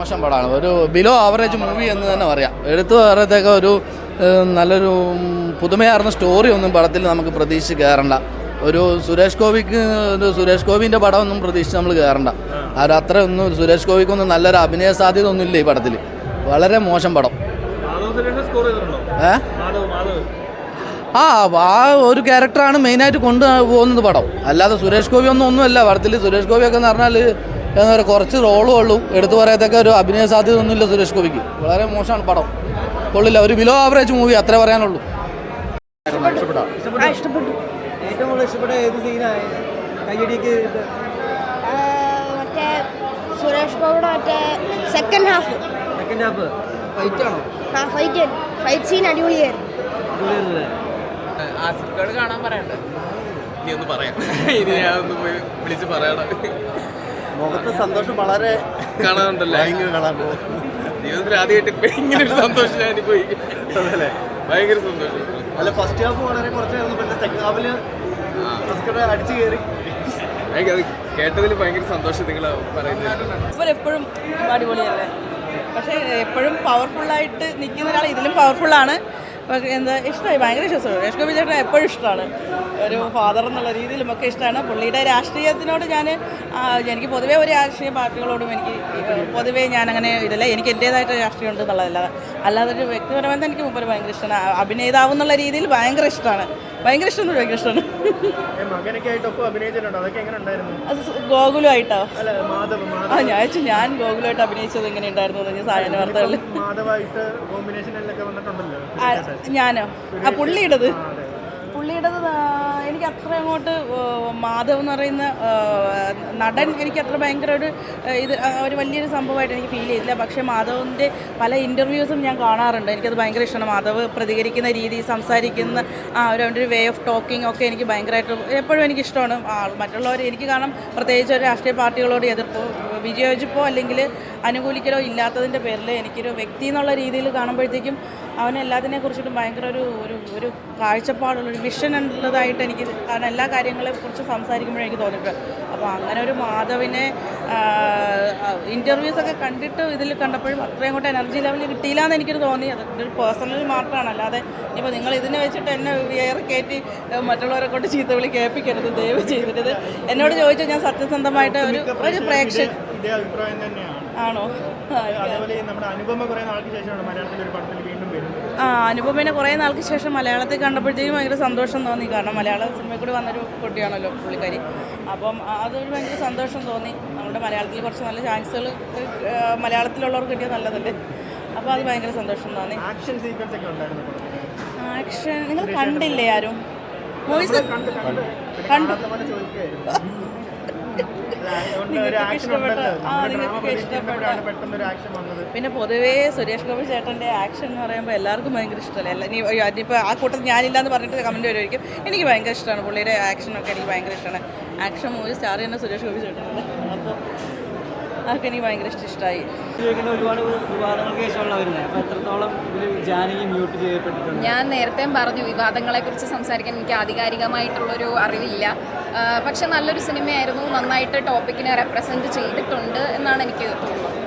മോശം പടമാണ്. ഒരു ബിലോ ആവറേജ് മൂവി എന്ന് തന്നെ പറയാം. എടുത്തു പറയത്തേക്ക ഒരു നല്ലൊരു പുതുമയാർന്ന സ്റ്റോറി ഒന്നും പടത്തിൽ നമുക്ക് പ്രതീക്ഷിച്ച് കയറണ്ട ഒരു സുരേഷ് ഗോപിക്ക് ഒരു സുരേഷ് ഗോപിന്റെ പടമൊന്നും പ്രതീക്ഷിച്ച് നമ്മൾ കയറണ്ട അത് അത്ര ഒന്നും സുരേഷ് ഗോപിക്കൊന്നും നല്ലൊരു അഭിനയ സാധ്യത ഒന്നും ഇല്ല ഈ പടത്തിൽ വളരെ മോശം പടം. ഏ? ആ ആ ഒരു ക്യാരക്ടറാണ് മെയിനായിട്ട് കൊണ്ടുപോകുന്നത് പടം. അല്ലാതെ സുരേഷ് ഗോപി ഒന്നും ഒന്നുമല്ല. പടത്തിൽ സുരേഷ് ഗോപിയൊക്കെ എന്ന് പറഞ്ഞാൽ എന്താ പറയുക കുറച്ച് റോളും ഉള്ളൂ. എടുത്തു പറയത്തക്ക ഒരു അഭിനയ സാധ്യത ഒന്നുമില്ല സുരേഷ് ഗോപിക്ക്. വളരെ മോശമാണ് പടം. കൊള്ളില്ല. ഒരു ബിലോ ആവറേജ് മൂവി അത്രേ പറയാനുള്ളൂ. ഇഷ്ടപ്പെട്ടു? ഏറ്റവും കൂടുതൽ ഇഷ്ടപ്പെട്ട ഏത് സീനായി കയ്യടിക്ക് ആ, മറ്റേ സുരേഷ് ഗോപിയുടെ മറ്റേ second half second half fight ആണോ? ആ ഫൈറ്റ് ഫൈറ്റ് സീൻ അടിപൊളിയായിരുന്നു. കാണാൻ പറയണ്ട? നീ ഒന്ന് പറയാം. ഇനി ഞാൻ ഒന്ന് പോയി വിളിച്ച് പറയണം. മുഖത്തെ സന്തോഷം വളരെ കാണാനുണ്ടല്ലേ? ഭയങ്കര കാണാൻ ജീവിതത്തിൽ ആദ്യമായിട്ട് ഇപ്പൊ ഇങ്ങനെ ഒരു സന്തോഷം ഞാൻ പോയി ഭയങ്കര സന്തോഷം. അല്ല ഫസ്റ്റ് ഹാഫ് വളരെ കുറച്ചായിരുന്നു പിന്നെ സെക്കൻഡ് ഹാഫിൽ അടിച്ചു കയറി. കേട്ടതിൽ ഭയങ്കര സന്തോഷം നിങ്ങൾ പറയുന്നത്. എപ്പോഴും അടിപൊളിയല്ലേ? പക്ഷേ എപ്പോഴും പവർഫുള്ളായിട്ട് നിൽക്കുന്ന ഒരാൾ ഇതിലും പവർഫുള്ളാണ് പക്ഷേ എന്താ ഇഷ്ടമായി? ഭയങ്കര ഇഷ്ടമാണ്. സുരേഷ് ഗോപി ചേട്ടൻ എപ്പോഴും ഇഷ്ടമാണ്. ഒരു ഫാദർ എന്നുള്ള രീതിയിലും ഒക്കെ ഇഷ്ടമാണ്. പുള്ളിയുടെ രാഷ്ട്രീയത്തിനോട് ഞാൻ എനിക്ക് പൊതുവേ ഒരു രാഷ്ട്രീയ പാർട്ടികളോടും എനിക്ക് പൊതുവേ ഞാൻ അങ്ങനെ ഇതില്ല. എനിക്ക് എന്റേതായിട്ട് രാഷ്ട്രീയം ഉണ്ട് എന്നുള്ളതല്ല അല്ലാതെ ഒരു വ്യക്തിപരമായിട്ട് എനിക്ക് മുമ്പ് ഭയങ്കര ഇഷ്ടമാണ്. അഭിനേതാവ് എന്നുള്ള രീതിയിൽ ഭയങ്കര ഇഷ്ടമാണ്. ഭയങ്കര ഇഷ്ടമാണ് ഭയങ്കര ഇഷ്ടമാണ്. ഗോകുലമായിട്ടോ? ആ ഞാൻ വെച്ചു ഞാൻ ഗോകുലമായിട്ട് അഭിനയിച്ചത് എങ്ങനെ ഉണ്ടായിരുന്നു എന്ന് സാധന വാർത്തകളിൽ ഞാനോ? ആ പുള്ളിയുടേത്. പുള്ളിയുടേത് അത്ര അങ്ങോട്ട് മാധവ് എന്ന് പറയുന്ന നടൻ എനിക്ക് അത്ര ഭയങ്കര ഒരു ഇത് ഒരു വലിയൊരു സംഭവമായിട്ട് എനിക്ക് ഫീൽ ചെയ്തില്ല. പക്ഷേ മാധവിന്റെ പല ഇന്റർവ്യൂസും ഞാൻ കാണാറുണ്ട്. എനിക്കത് ഭയങ്കര ഇഷ്ടമാണ്. മാധവ് പ്രതികരിക്കുന്ന രീതി സംസാരിക്കുന്ന ആ ഒരു അവന്റെ ഒരു വേ ഓഫ് ടോക്കിംഗ് ഒക്കെ എനിക്ക് ഭയങ്കരമായിട്ട് എപ്പോഴും എനിക്ക് ഇഷ്ടമാണ്. മറ്റുള്ളവർ എനിക്ക് കാരണം പ്രത്യേകിച്ച് ഒരു രാഷ്ട്രീയ പാർട്ടികളോട് എതിർപ്പോ വിജയോജിപ്പോ അല്ലെങ്കിൽ അനുകൂലിക്കലോ ഇല്ലാത്തതിന്റെ പേരിൽ എനിക്കൊരു വ്യക്തി എന്നുള്ള രീതിയിൽ കാണുമ്പോഴത്തേക്കും അവന് എല്ലാത്തിനെ കുറിച്ചിട്ടും ഭയങ്കര ഒരു ഒരു ഒരു കാഴ്ചപ്പാടുള്ള ഒരു വിഷൻ ഉള്ളതായിട്ട് എനിക്ക് കാരണം എല്ലാ കാര്യങ്ങളെ കുറിച്ച് സംസാരിക്കുമ്പോഴും എനിക്ക് തോന്നിയിട്ടുണ്ട് അപ്പോൾ അങ്ങനെ ഒരു മാധവിനെ ഇന്റർവ്യൂസ് ഒക്കെ കണ്ടിട്ട് ഇതിൽ കണ്ടപ്പോഴും അത്രയും കൂടെ എനർജി ലെവൽ കിട്ടിയില്ല എന്ന് എനിക്കൊരു തോന്നി. അത് എന്റെ ഒരു പേഴ്സണൽ മാത്രമാണ് അല്ലാതെ ഇപ്പോൾ നിങ്ങൾ ഇതിനെ വെച്ചിട്ട് എന്നെ വേറെ കയറ്റി മറ്റുള്ളവരെ കൊണ്ട് ചീത്ത വിളി കേൾപ്പിക്കരുത് ദയവ് ചെയ്തിട്ട്. എന്നോട് ചോദിച്ചാൽ ഞാൻ സത്യസന്ധമായിട്ട് ഒരു ഒരു പ്രേക്ഷക ആണോ? അതേപോലെ നമ്മുടെ അനുപമ കുറെ നാൾക്ക് ശേഷമാണ് മലയാളത്തിൽ ഒരു പടത്തിൽ അനുപമനെ കുറേ നാൾക്ക് ശേഷം മലയാളത്തിൽ കണ്ടപ്പോഴത്തേക്കും ഭയങ്കര സന്തോഷം തോന്നി കാരണം മലയാള സിനിമയിൽ കൂടി വന്നൊരു കുട്ടിയാണല്ലോ പുള്ളിക്കാരി അപ്പം അതൊരു ഭയങ്കര സന്തോഷം തോന്നി നമ്മുടെ മലയാളത്തിൽ കുറച്ച് നല്ല ചാൻസുകൾ മലയാളത്തിലുള്ളവർക്ക് കിട്ടിയത് നല്ലതല്ലേ അപ്പോൾ അത് ഭയങ്കര സന്തോഷം തോന്നി ആക്ഷൻ സീക്വൻസ് ഒക്കെ ഉണ്ടായിരുന്നു ആക്ഷൻ നിങ്ങൾ കണ്ടില്ലേ ആരും മൂവീസ് കണ്ട് പിന്നെ പൊതുവേ സുരേഷ് ഗോപി ചേട്ടന്റെ ആക്ഷൻ എന്ന് പറയുമ്പോൾ എല്ലാവർക്കും ഭയങ്കര ഇഷ്ടമല്ലേ? ഇനി ആ കൂട്ടത്തിൽ ഞാനില്ലാന്ന് പറഞ്ഞിട്ട് കമന്റ് വരുമായിരിക്കും. എനിക്ക് ഭയങ്കര ഇഷ്ടമാണ്. പുള്ളിയുടെ ആക്ഷനൊക്കെ എനിക്ക് ഭയങ്കര ഇഷ്ടമാണ്. ആക്ഷൻ മൂവി സ്റ്റാർ തന്നെ സുരേഷ് ഗോപി ചേട്ടനുണ്ട് അതൊക്കെ എനിക്ക് ഭയങ്കര ഇഷ്ടം ഇഷ്ടമായി ഒരുപാട് വിവാദങ്ങൾക്ക് എത്രത്തോളം മ്യൂട്ട് ചെയ്യപ്പെട്ടിട്ടുണ്ട്? ഞാൻ നേരത്തെ പറഞ്ഞു വിവാദങ്ങളെ കുറിച്ച് സംസാരിക്കാൻ എനിക്ക് ആധികാരികമായിട്ടുള്ളൊരു അറിവില്ല. പക്ഷെ നല്ലൊരു സിനിമയായിരുന്നു. നന്നായിട്ട് ടോപ്പിക്കിനെ റെപ്രസെന്റ് ചെയ്തിട്ടുണ്ട് എന്നാണ് എനിക്ക് തോന്നുന്നത്.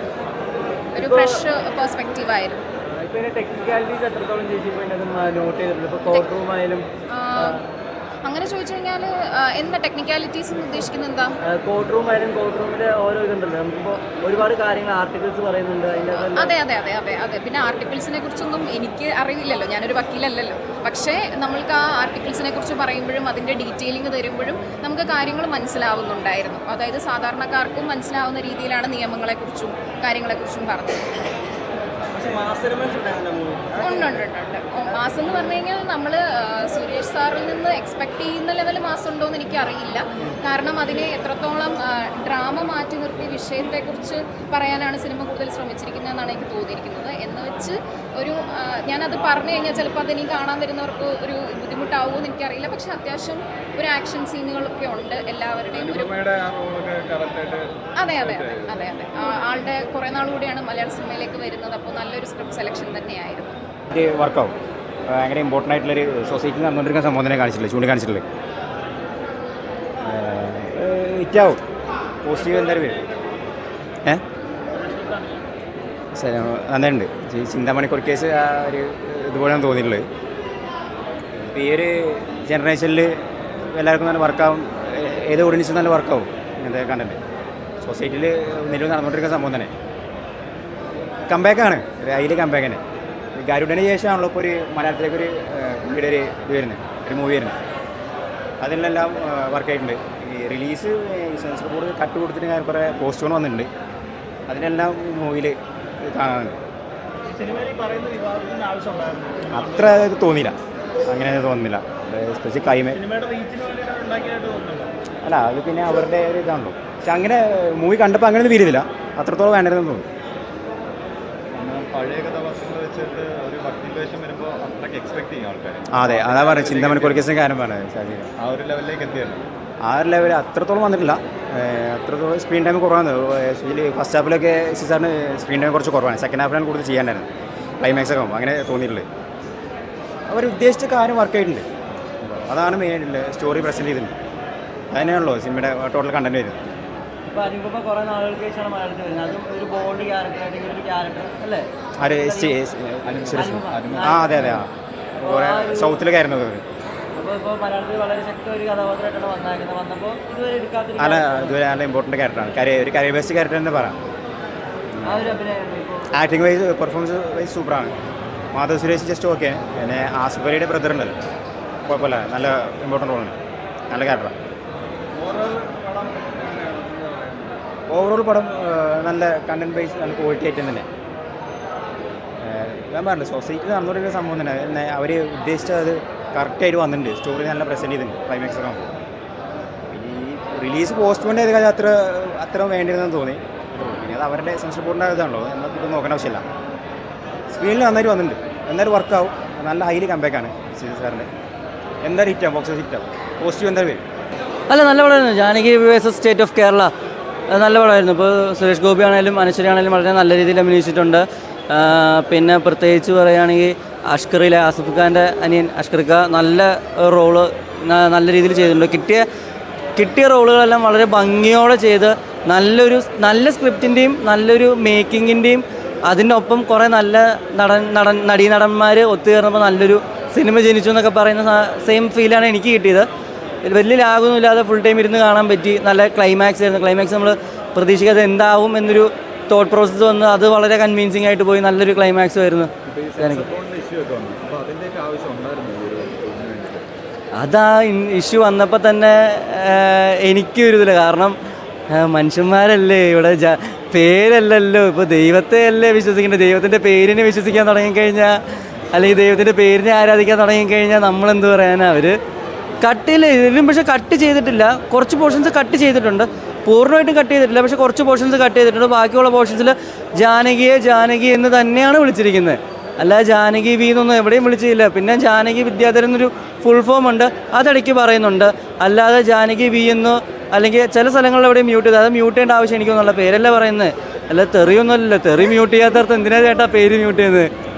ഒരു ഫ്രഷ് പെർസ്പെക്റ്റീവ് ആയിരുന്നു. ടെക്നിക്കാലിറ്റീസ് എത്രത്തോളം നോട്ട് ചെയ്തിട്ടുണ്ട്? കോർട്ട് റൂം ആയാലും അങ്ങനെ ചോദിച്ചു കഴിഞ്ഞാൽ എന്താ ടെക്നിക്കാലിറ്റീസ് എന്ന് ഉദ്ദേശിക്കുന്നത് എന്താ? കോർട്ട് റൂം ആയാലും കോർട്ട് റൂമിന്റെ ഓരോ ഇതുണ്ടല്ലോ. നമുക്കിപ്പോ ഒരുപാട് കാര്യങ്ങൾ ആർട്ടിക്കിൾസ് പറയുന്നുണ്ട്. അതെ അതെ അതെ അതെ അതെ. പിന്നെ ആർട്ടിക്കിൾസിനെ കുറിച്ചൊന്നും എനിക്ക് അറിയില്ലല്ലോ ഞാനൊരു വക്കീലല്ലല്ലോ. പക്ഷേ നമ്മൾക്ക് ആ ആർട്ടിക്കിൾസിനെ കുറിച്ച് പറയുമ്പോഴും അതിന്റെ ഡീറ്റെയിലിംഗ് തരുമ്പോഴും നമുക്ക് കാര്യങ്ങൾ മനസ്സിലാവുന്നുണ്ടായിരുന്നു. അതായത് സാധാരണക്കാർക്കും മനസ്സിലാവുന്ന രീതിയിലാണ് നിയമങ്ങളെക്കുറിച്ചും കാര്യങ്ങളെക്കുറിച്ചും പറഞ്ഞത് പക്ഷേ മാസ്റ്റർമെൻസ് ഉണ്ടായിരുന്നില്ല മൂവി മാസം എന്ന് പറഞ്ഞു കഴിഞ്ഞാൽ നമ്മൾ സുരേഷ് സാറിൽ നിന്ന് എക്സ്പെക്ട് ചെയ്യുന്ന ലെവൽ മാസം ഉണ്ടോ എന്ന് എനിക്കറിയില്ല. കാരണം അതിനെ എത്രത്തോളം ഡ്രാമ മാറ്റി നിർത്തിയ വിഷയത്തെക്കുറിച്ച് പറയാനാണ് സിനിമ കൂടുതൽ ശ്രമിച്ചിരിക്കുന്നതെന്നാണ് എനിക്ക് തോന്നിയിരിക്കുന്നത്. എന്ന് വെച്ച് ഒരു ഞാനത് പറഞ്ഞു കഴിഞ്ഞാൽ ചിലപ്പോൾ അതിനി കാണാൻ വരുന്നവർക്ക് ഒരു ബുദ്ധിമുട്ടാവുമെന്ന് എനിക്കറിയില്ല. പക്ഷെ അത്യാവശ്യം ഒരു ആക്ഷൻ സീനുകളൊക്കെ ഉണ്ട് എല്ലാവരുടെയും ഒരു അതെ അതെ അതെ അതെ. അതെ ആളുടെ കുറേ നാൾ കൂടിയാണ് മലയാള സിനിമയിലേക്ക് വരുന്നത്. അപ്പോൾ നല്ലൊരു സ്ക്രിപ്റ്റ് സെലക്ഷൻ തന്നെയായിരുന്നു. വർക്കാവും ഭയങ്കര ഇമ്പോർട്ടന്റ് ആയിട്ടുള്ളൊരു സൊസൈറ്റി നടന്നുകൊണ്ടിരിക്കുന്ന സംഭവം തന്നെ കാണിച്ചിട്ടില്ല? കാണിച്ചിട്ടില്ലേ ഹിറ്റാവും. പോസിറ്റീവ് എന്തായാലും വരും. ഏ നന്നായിട്ടുണ്ട് ഈ ചിന്താമണി കൊറിക്കേസ് ആ ഒരു ഇതുപോലെ തോന്നിയിട്ടുള്ളത്. ഇപ്പോൾ ഈ ഒരു ജനറേഷനിൽ എല്ലാവർക്കും നല്ല വർക്കാവും ഏത് ഓഡിയൻസും നല്ല വർക്കാവും ഇങ്ങനത്തെ കണ്ടന്റ് സൊസൈറ്റിയിൽ നിലവിൽ നടന്നുകൊണ്ടിരിക്കുന്ന സംഭവം തന്നെ. കമ്പാക്കാണ് അതിൽ കമ്പാക്ക് തന്നെ. ഗരുഡന് ശേഷമാണല്ലോ ഇപ്പോൾ ഒരു മലയാളത്തിലേക്ക് ഒരു പുള്ളിയുടെ ഒരു ഇത് വരുന്നത്. ഒരു മൂവി വരുന്നത്. അതിലെല്ലാം വർക്കായിട്ടുണ്ട് ഈ റിലീസ് സെൻസർ ബോർഡ് കട്ട് കൊടുത്തിട്ട് ഞാൻ കുറേ പോസ്റ്റുകൾ വന്നിട്ടുണ്ട്. അതിനെല്ലാം മൂവിയിൽ ആവശ്യമുണ്ടായിരുന്നു അത്ര തോന്നില്ല തോന്നിയില്ല. അങ്ങനെ തോന്നുന്നില്ല സ്പെഷ്യൽ ക്ലൈമേ അല്ല അത് പിന്നെ അവരുടെ ഒരു ഇതാണല്ലോ. പക്ഷെ അങ്ങനെ മൂവി കണ്ടപ്പോൾ അങ്ങനെ ഒന്നും വീരുന്നില്ല അത്രത്തോളം വേണ്ടതെന്ന് തോന്നുന്നു. അതെ അതാ പറഞ്ഞത്. ചിന്തമണി കൊലിക്കേസിന്റെ കാര്യം പറഞ്ഞത് ആ ഒരു ലെവലിലേക്ക് എത്തിയാണ് ആ ഒരു ലെവൽ അത്രത്തോളം വന്നിട്ടില്ല. അത്രത്തോളം സ്ക്രീൻ ടൈം കുറവാണ്. ആക്ച്വലി ഫസ്റ്റ് ഹാഫിലൊക്കെ സിസാറിന് സ്ക്രീൻ ടൈം കുറച്ച് കുറവാണ്. സെക്കൻഡ് ഹാഫിലാണ് കൂടുതൽ ചെയ്യാണ്ടായിരുന്നു ക്ലൈമാക്സ് ഒക്കെ ആകുമ്പോൾ അങ്ങനെ തോന്നിയിട്ടുള്ളത് അവർ ഉദ്ദേശിച്ച കാര്യം വർക്ക് ആയിട്ടുണ്ട്. അതാണ് മെയിൻ സ്റ്റോറി പ്രസന്റ് ചെയ്തിട്ടുണ്ട് അതിനാണല്ലോ സിനിമയുടെ ടോട്ടൽ കണ്ടന്റ് വരുന്നത്. അതെ അനുപമ കുറേ നാളുകൾക്ക് ശേഷമാണ് മലയാളത്തിൽ വരുന്നത്. അതും ഒരു ബോൾഡ് ക്യാരക്ടറായിട്ട് ഒരു ക്യാരക്ടർ അല്ലേ? അതെ അതെ ആ. കുറേ സൗത്തിലൊക്കെ ആയിരുന്നു വന്നപ്പോൾ ഇതുവരെ നല്ല ഇമ്പോർട്ടന്റ് ക്യാരക്ടറാണ് കരി ഒരു കരിയർ ബേസ്റ്റ് ക്യാരക്ടർ തന്നെ പറയാം ആക്ടിങ് വൈസ് പെർഫോമൻസ് വൈസ് സൂപ്പറാണ് മാധവ് സുരേഷ് ജസ്റ്റ് ഓക്കെ പിന്നെ ആസിഫ് അലിയുടെ ബ്രദർ ഉണ്ടല്ലോ. കുഴപ്പമില്ല നല്ല ഇമ്പോർട്ടന്റ് റോളാണ് നല്ല ക്യാരക്ടറാണ് ഓവറോൾ പടം നല്ല കണ്ടന്റ് ബേസ് നല്ല ക്വാളിറ്റി ഐറ്റം തന്നെ. ഞാൻ പറഞ്ഞില്ല സൊസൈറ്റി നടന്നുകൊണ്ടിരിക്കുന്ന സംഭവം തന്നെ. അവർ ഉദ്ദേശിച്ചത് കറക്റ്റായിട്ട് വന്നിട്ടുണ്ട്. സ്റ്റോറി നല്ല പ്രസന്റ് ചെയ്തിട്ടുണ്ട്. ക്ലൈമാക്സ് ഒക്കെ ഈ റിലീസ് പോസ്റ്റ്പോൺ ചെയ്ത് കഴിഞ്ഞാൽ അത്ര അത്ര വേണ്ടിയിരുന്നെന്ന് തോന്നി. പിന്നെ അത് അവരുടെ സെൻസർ ബോർഡിന്റെ ഇതാണല്ലോ നമുക്ക് നോക്കേണ്ട ആവശ്യമില്ല. സ്ക്രീനിൽ നന്നായിട്ട് വന്നിട്ടുണ്ട്. എന്തായാലും വർക്കാവും നല്ല ഹൈലി കമ്പാക്കാണ് സീസൺ സാറിന്റെ എന്തായാലും ഹിറ്റാവും ബോക്സ് ഹിറ്റാവും പോസിറ്റീവ് എന്തായാലും വരും. അല്ല നല്ല പടമായിരുന്നു. Janaki versus state of Kerala അത് നല്ല പടമായിരുന്നു. ഇപ്പോൾ സുരേഷ് ഗോപി ആണെങ്കിലും അനശ്വരി ആണെങ്കിലും വളരെ നല്ല രീതിയിൽ അഭിനയിച്ചിട്ടുണ്ട്. പിന്നെ പ്രത്യേകിച്ച് പറയുകയാണെങ്കിൽ അഷ്കറിലെ ആസിഫ് ഖാന്റെ അനിയൻ അഷ്കർക്ക നല്ല റോൾ നല്ല രീതിയിൽ ചെയ്തിട്ടുണ്ട്. കിട്ടിയ കിട്ടിയ റോളുകളെല്ലാം വളരെ ഭംഗിയോടെ ചെയ്ത് നല്ലൊരു നല്ല സ്ക്രിപ്റ്റിന്റെയും നല്ലൊരു മേക്കിങ്ങിന്റെയും അതിനൊപ്പം കുറേ നല്ല നടൻ നടൻ നടീ നടന്മാർ ഒത്തുചേർന്നപ്പോൾ നല്ലൊരു സിനിമ ജനിച്ചു എന്നൊക്കെ പറയുന്ന സെയിം ഫീലാണ് എനിക്ക് കിട്ടിയത്. വലിയ ലാഗൊന്നും ഇല്ലാതെ ഫുൾ ടൈം ഇരുന്ന് കാണാൻ പറ്റി. നല്ല ക്ലൈമാക്സ് ആയിരുന്നു. ക്ലൈമാക്സ് നമ്മൾ പ്രതീക്ഷിക്കാതെ എന്താവും എന്നൊരു തോട്ട് പ്രോസസ്സ് വന്ന് അത് വളരെ കൺവീൻസിങ് ആയിട്ട് പോയി നല്ലൊരു ക്ലൈമാക്സ് ആയിരുന്നു. എനിക്ക്. അതാ ഇഷ്യൂ വന്നപ്പോൾ തന്നെ എനിക്ക് ഒരു ഇതില്ല കാരണം മനുഷ്യന്മാരല്ലേ ഇവിടെ ജ പേരല്ലല്ലോ. ഇപ്പോൾ ദൈവത്തെ അല്ലേ വിശ്വസിക്കേണ്ടത്? ദൈവത്തിന്റെ പേരിനെ വിശ്വസിക്കാൻ തുടങ്ങിക്കഴിഞ്ഞാൽ അല്ലെങ്കിൽ ദൈവത്തിന്റെ പേരിനെ ആരാധിക്കാൻ തുടങ്ങിക്കഴിഞ്ഞാൽ നമ്മളെന്ത് പറയാനാ അവർ കട്ടില്ല ഇതിലും പക്ഷെ കട്ട് ചെയ്തിട്ടില്ല. കുറച്ച് പോർഷൻസ് കട്ട് ചെയ്തിട്ടുണ്ട്. പൂർണമായിട്ടും കട്ട് ചെയ്തിട്ടില്ല. പക്ഷെ കുറച്ച് പോർഷൻസ് കട്ട് ചെയ്തിട്ടുണ്ട്. ബാക്കിയുള്ള പോർഷൻസിൽ ജാനകിയെ ജാനകി എന്ന് തന്നെയാണ് വിളിച്ചിരിക്കുന്നത്. അല്ല ജാനകി വി എന്നൊന്നും എവിടെയും വിളിച്ചില്ല. പിന്നെ ജാനകി വിദ്യാധരൻ എന്നൊരു ഫുൾ ഫോം ഉണ്ട്. അതിടയ്ക്ക് പറയുന്നുണ്ട്. അല്ലാതെ ജാനകി വി എന്ന് അല്ലെങ്കിൽ ചില സ്ഥലങ്ങളിൽ എവിടെയും മ്യൂട്ട് ചെയ്ത്. അത് മ്യൂട്ട് ചെയ്യേണ്ട ആവശ്യം എനിക്കൊന്നുള്ള പേരല്ല പറയുന്നത്? അല്ല തെറിയൊന്നുമല്ലല്ലോ. തെറി മ്യൂട്ട് ചെയ്യാത്തടത്ത് എന്തിനാ ചേട്ടാ പേര് മ്യൂട്ട് ചെയ്യുന്നത്?